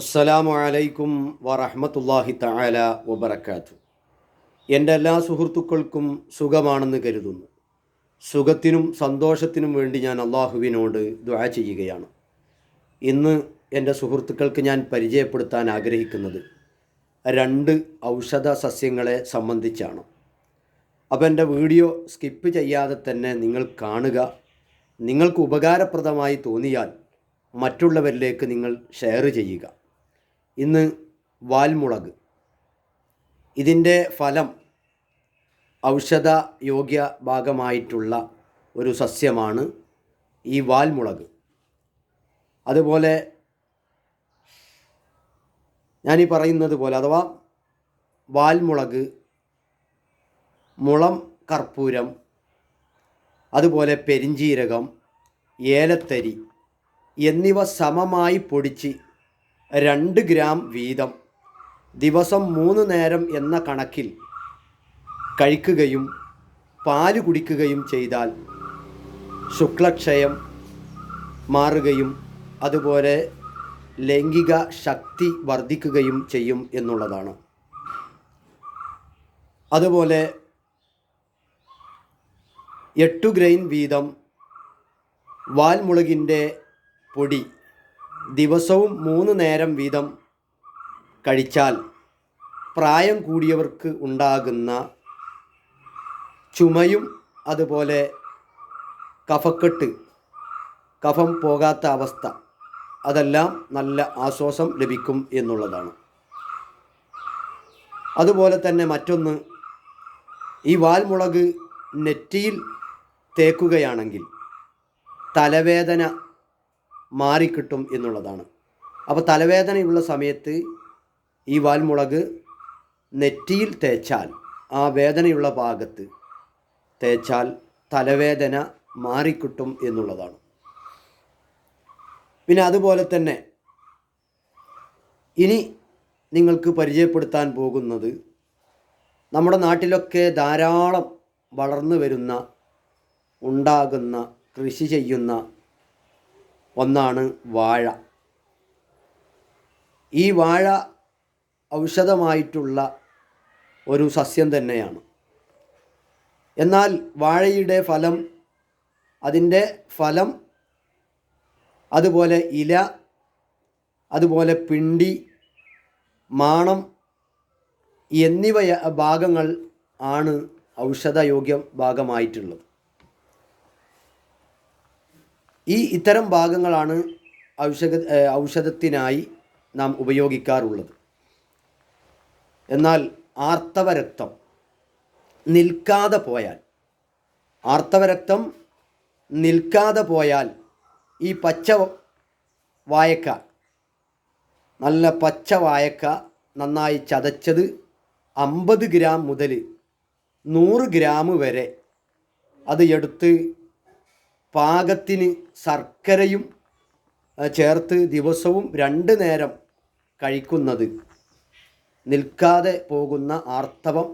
അസ്സലാമു അലൈക്കും വറഹ്മത്തുള്ളാഹി തആല വബറക്കാത്തു എന്റെ എല്ലാ സുഹൃത്തുക്കൾക്കും സുഖമാണെന്ന് കരുതുന്നു. സുഖത്തിനും സന്തോഷത്തിനും വേണ്ടി ഞാൻ അള്ളാഹുവിനോട് ദുആ ചെയ്യുകയാണ്. ഇന്ന് എന്റെ സുഹൃത്തുക്കൾക്ക് ഞാൻ പരിചയപ്പെടുത്താൻ ആഗ്രഹിക്കുന്നത് രണ്ട് ഔഷധ സസ്യങ്ങളെ സംബന്ധിച്ചാണ്. അപ്പോൾ എന്റെ വീഡിയോ സ്കിപ്പ് ചെയ്യാതെ തന്നെ നിങ്ങൾ കാണുക. നിങ്ങൾക്ക് ഉപകാരപ്രദമായി തോന്നിയാൽ മറ്റുള്ളവരിലേക്ക് നിങ്ങൾ ഷെയർ ചെയ്യുക. ഇന്ന് വാൽമുളക്. ഇതിന്റെ ഫലം ഔഷധ യോഗ്യ ഭാഗമായിട്ടുള്ള ഒരു സസ്യമാണ് ഈ വാൽമുളക്. അതുപോലെ ഞാനീ പറയുന്നത് പോലെ അഥവാ വാൽമുളക് മുളം കർപ്പൂരം അതുപോലെ പെരിഞ്ചീരകം ഏലത്തരി എന്നിവ സമമായി പൊടിച്ച് രണ്ട് ഗ്രാം വീതം ദിവസം മൂന്ന് നേരം എന്ന കണക്കിൽ കഴിക്കുകയും പാൽ കുടിക്കുകയും ചെയ്താൽ ശുക്ലക്ഷയം മാറുകയും അതുപോലെ ലൈംഗിക ശക്തി വർദ്ധിക്കുകയും ചെയ്യും എന്നുള്ളതാണ്. അതുപോലെ എട്ടു ഗ്രെയിൻ വീതം വാൽമുളകിന്റെ പൊടി ദിവസവും മൂന്ന് നേരം വീതം കഴിച്ചാൽ പ്രായം കൂടിയവർക്ക് ഉണ്ടാകുന്ന ചുമയും അതുപോലെ കഫക്കെട്ട് കഫം പോകാത്ത അവസ്ഥ അതെല്ലാം നല്ല ആശ്വാസം ലഭിക്കും എന്നുള്ളതാണ്. അതുപോലെ തന്നെ മറ്റൊന്ന് ഈ വാൽമുളക് നെറ്റിയിൽ തേക്കുകയാണെങ്കിൽ തലവേദന മാറിക്കിട്ടും എന്നുള്ളതാണ്. അപ്പോൾ തലവേദനയുള്ള സമയത്ത് ഈ വാൽമുളക് നെറ്റിയിൽ തേച്ചാൽ ആ വേദനയുള്ള ഭാഗത്ത് തേച്ചാൽ തലവേദന മാറിക്കിട്ടും എന്നുള്ളതാണ്. പിന്നെ അതുപോലെ തന്നെ ഇനി നിങ്ങൾക്ക് പരിചയപ്പെടുത്താൻ പോകുന്നത് നമ്മുടെ നാട്ടിലൊക്കെ ധാരാളം വളർന്നു വരുന്ന ഉണ്ടാകുന്ന കൃഷി ചെയ്യുന്ന ഒന്നാണ് വാഴ. ഈ വാഴ ഔഷധമായിട്ടുള്ള ഒരു സസ്യം തന്നെയാണ്. എന്നാൽ വാഴയുടെ ഫലം അതിന്റെ ഫലം അതുപോലെ ഇല അതുപോലെ പിണ്ടി മാണം എന്നിവ ഭാഗങ്ങൾ ആണ് ഔഷധയോഗ്യ ഭാഗമായിട്ടുള്ളത്. ഈ ഇത്തരം ഭാഗങ്ങളാണ് ഔഷധ ഔഷധത്തിനായി നാം ഉപയോഗിക്കാറുള്ളത്. എന്നാൽ ആർത്തവരക്തം നിൽക്കാതെ പോയാൽ ആർത്തവരക്തം നിൽക്കാതെ പോയാൽ ഈ പച്ച വായക്ക നല്ല പച്ച വായക്ക നന്നായി ചതച്ചത് അമ്പത് ഗ്രാം മുതൽ നൂറ് ഗ്രാം വരെ അത് എടുത്ത് പാകത്തിന് ശർക്കരയും ചേർത്ത് ദിവസവും രണ്ട് നേരം കഴിക്കുന്നത്. നിൽക്കാതെ പോകുന്ന ആർത്തവം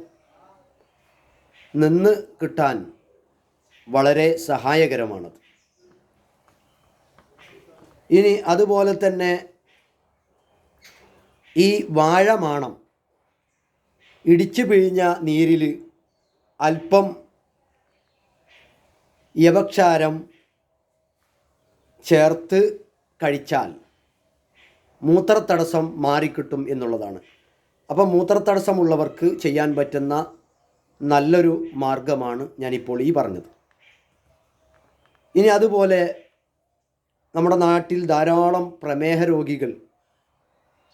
നിന്ന് കിട്ടാൻ വളരെ സഹായകരമാണത്. ഇനി അതുപോലെ തന്നെ ഈ വാഴമാണം ഇടിച്ചു പിഴിഞ്ഞ നീരിൽ അല്പം യവക്ഷാരം ചേർത്ത് കഴിച്ചാൽ മൂത്രത്തടസ്സം മാറിക്കിട്ടും എന്നുള്ളതാണ്. അപ്പം മൂത്രത്തടസ്സമുള്ളവർക്ക് ചെയ്യാൻ പറ്റുന്ന നല്ലൊരു മാർഗമാണ് ഞാനിപ്പോൾ ഈ പറഞ്ഞത്. ഇനി അതുപോലെ നമ്മുടെ നാട്ടിൽ ധാരാളം പ്രമേഹ രോഗികൾ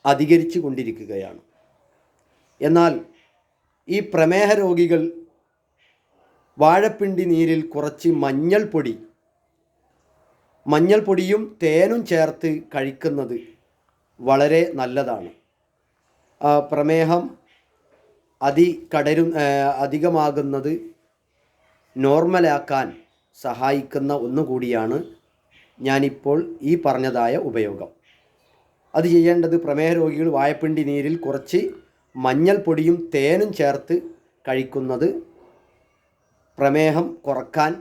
അധികരിച്ചു കൊണ്ടിരിക്കുകയാണ്. എന്നാൽ ഈ പ്രമേഹ രോഗികൾ വാഴപ്പിണ്ടി നീരിൽ കുറച്ച് മഞ്ഞൾപ്പൊടി മഞ്ഞൾപ്പൊടിയും തേനും ചേർത്ത് കഴിക്കുന്നത് വളരെ നല്ലതാണ്. പ്രമേഹം അതി കടരും അധികമാകുന്നത് നോർമലാക്കാൻ സഹായിക്കുന്ന ഒന്നുകൂടിയാണ് ഞാനിപ്പോൾ ഈ പറഞ്ഞതായ ഉപയോഗം. അത് ചെയ്യേണ്ടത് പ്രമേഹ രോഗികൾ വായപ്പിണ്ടി നീരിൽ കുറച്ച് മഞ്ഞൾപ്പൊടിയും തേനും ചേർത്ത് കഴിക്കുന്നത് പ്രമേഹം കുറയ്ക്കാൻ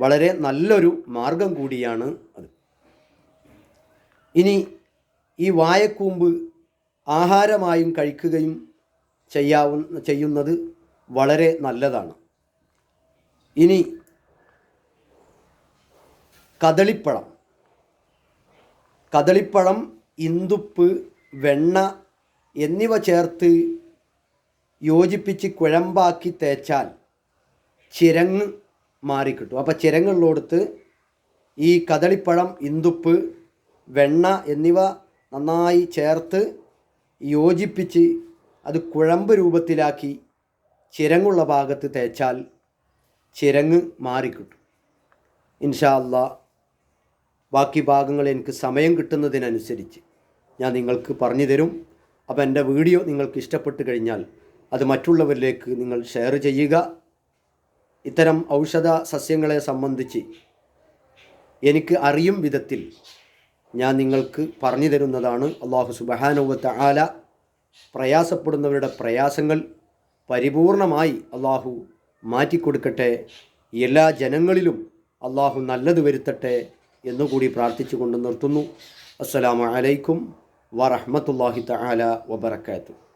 വളരെ നല്ലൊരു മാർഗം കൂടിയാണ് അത്. ഇനി ഈ വായക്കൂമ്പ് ആഹാരമായും കഴിക്കുകയും ചെയ്യാവുന്ന ചെയ്യുന്നത് വളരെ നല്ലതാണ്. ഇനി കദളിപ്പഴം. കദളിപ്പഴം ഇന്തുപ്പ് വെണ്ണ എന്നിവ ചേർത്ത് യോജിപ്പിച്ച് കുഴമ്പാക്കി തേച്ചാൽ ചിരങ്ങ് മാറിക്കിട്ടും. അപ്പോൾ ചിരങ്ങളിലോടുത്ത് ഈ കദളിപ്പഴം ഇന്തുപ്പ് വെണ്ണ എന്നിവ നന്നായി ചേർത്ത് യോജിപ്പിച്ച് അത് കുഴമ്പ് രൂപത്തിലാക്കി ചിരങ്ങുള്ള ഭാഗത്ത് തേച്ചാൽ ചിരങ്ങ് മാറിക്കിട്ടും. ഇൻഷാ അല്ലാ ബാക്കി ഭാഗങ്ങൾ എനിക്ക് സമയം കിട്ടുന്നതിനനുസരിച്ച് ഞാൻ നിങ്ങൾക്ക് പറഞ്ഞു തരും. അപ്പോൾ എന്റെ വീഡിയോ നിങ്ങൾക്ക് ഇഷ്ടപ്പെട്ട് കഴിഞ്ഞാൽ അത് മറ്റുള്ളവരിലേക്ക് നിങ്ങൾ ഷെയർ ചെയ്യുക. ഇത്തരം ഔഷധ സസ്യങ്ങളെ സംബന്ധിച്ച് എനിക്ക് അറിയും വിധത്തിൽ ഞാൻ നിങ്ങൾക്ക് പറഞ്ഞു തരുന്നതാണ്. അള്ളാഹു സുബഹാനുവത്ത ആല പ്രയാസപ്പെടുന്നവരുടെ പ്രയാസങ്ങൾ പരിപൂർണമായി അള്ളാഹു മാറ്റിക്കൊടുക്കട്ടെ. എല്ലാ ജനങ്ങളിലും അള്ളാഹു നല്ലത് വരുത്തട്ടെ എന്നുകൂടി പ്രാർത്ഥിച്ചുകൊണ്ട് നിർത്തുന്നു. അസ്സലാമു അലൈക്കും വറഹ്മത്തുള്ളാഹി തആല വബറകാതുഹു.